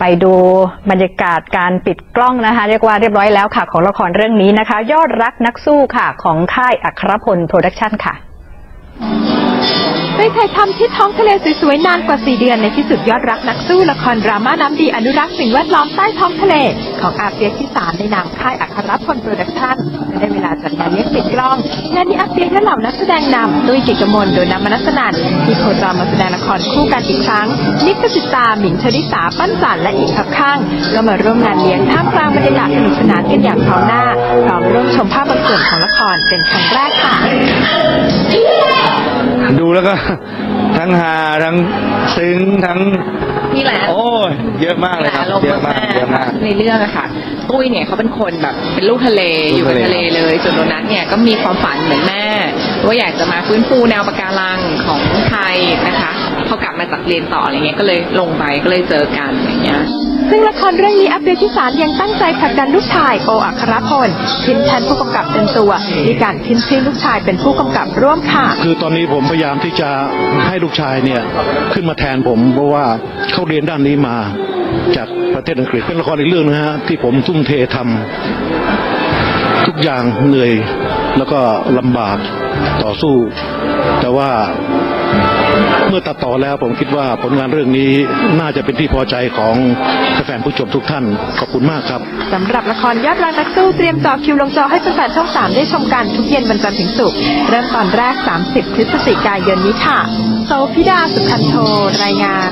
ไปดูบรรยากาศการปิดกล้องนะคะ เรียกว่าเรียบร้อยแล้วค่ะ ของละครเรื่องนี้นะคะ ยอดรักนักสู้ค่ะ ของค่ายอัครพลโปรดักชั่นค่ะไปถ่ายทำที่ท้องทะเลสวยๆนานกว่า 4 เดือนในที่สุดยอดรักนักสู้ละครดราม่าน้ำดีอนุรักษ์สิ่งแวดล้อมใต้ท้องทะเล ของอาเปียกที่สารในนามค่ายอัครพลโปรดักชั่นได้เวลาจัดงานเลี้ยง ปิดกล้องงานนี้อาเปียกและเหล่านักแสดงนำตุ้ยกิจกมลโดยนำมนัสนันที่โคจรมาแสดงละครคู่กันอีกครั้ง นิกกสิตาหมิงชลิสาปั้นจันและอีกครับข้าง ก็มาร่วมงานเลี้ยงท่ามกลางบรรยากาศสนุกสนานกันอย่างพร้อมหน้าพร้อมร่วมชมภาพบางส่วนของละครเป็นครั้งแรกค่ะ ดูแล้วก็ทั้งฮาทั้งซึ้งทั้งนี่แหละโอ้ยเยอะมากเลยครับอารมณ์เยอะมากเยอะมากในเรื่องอะค่ะ ตุ้ยเนี่ยเขาเป็นคนแบบเป็นลูกทะเลลูอยู่กกับทะเลทะเลเลย ส่วนโดนัทเนี่ยก็มีความฝันเหมือนแม่ว่าอยากจะมาฟื้นฟูแนวปะการังของไทยนะคะพอกลับมาจากเรียนต่ออะไรเงี้ยก็เลยลงไปก็เลยเจอกันอย่างเงี้ยซึ่งละครเรื่องนี้อัปเดตที่สารยังตั้งใจผลักดันลูกชายโออัครพลขึ้นแทนผู้กำกับเต็มตัวมีการขึ้นชื่อลูกชายเป็นผู้กำกับร่วมค่ะ คือตอนนี้ผมพยายามที่จะให้ลูกชายเนี่ยขึ้นมาแทนผมเพราะว่าเขาเรียนด้านนี้มา จากประเทศอังกฤษเป็นละครอีกเรื่องนะฮะที่ผมทุ่มเททำทุกอย่างเหนื่อยแล้วก็ลำบากต่อสู้ แต่ว่าเมื่อตัดต่อแล้วผมคิดว่าผลงานเรื่องนี้น่าจะเป็นที่พอใจของแฟนผู้ชมทุกท่าน ขอบคุณมากครับสำหรับละครยอดรักนักสู้เตรียมจอคิวลงจอให้แฟนช่อง 3 ได้ชมกันทุกเย็นวันจันทร์ถึงศุกร์เริ่มตอนแรก 30 พฤศจิกายนนี้ค่ะ โซพิดาสุขันโทรายงาน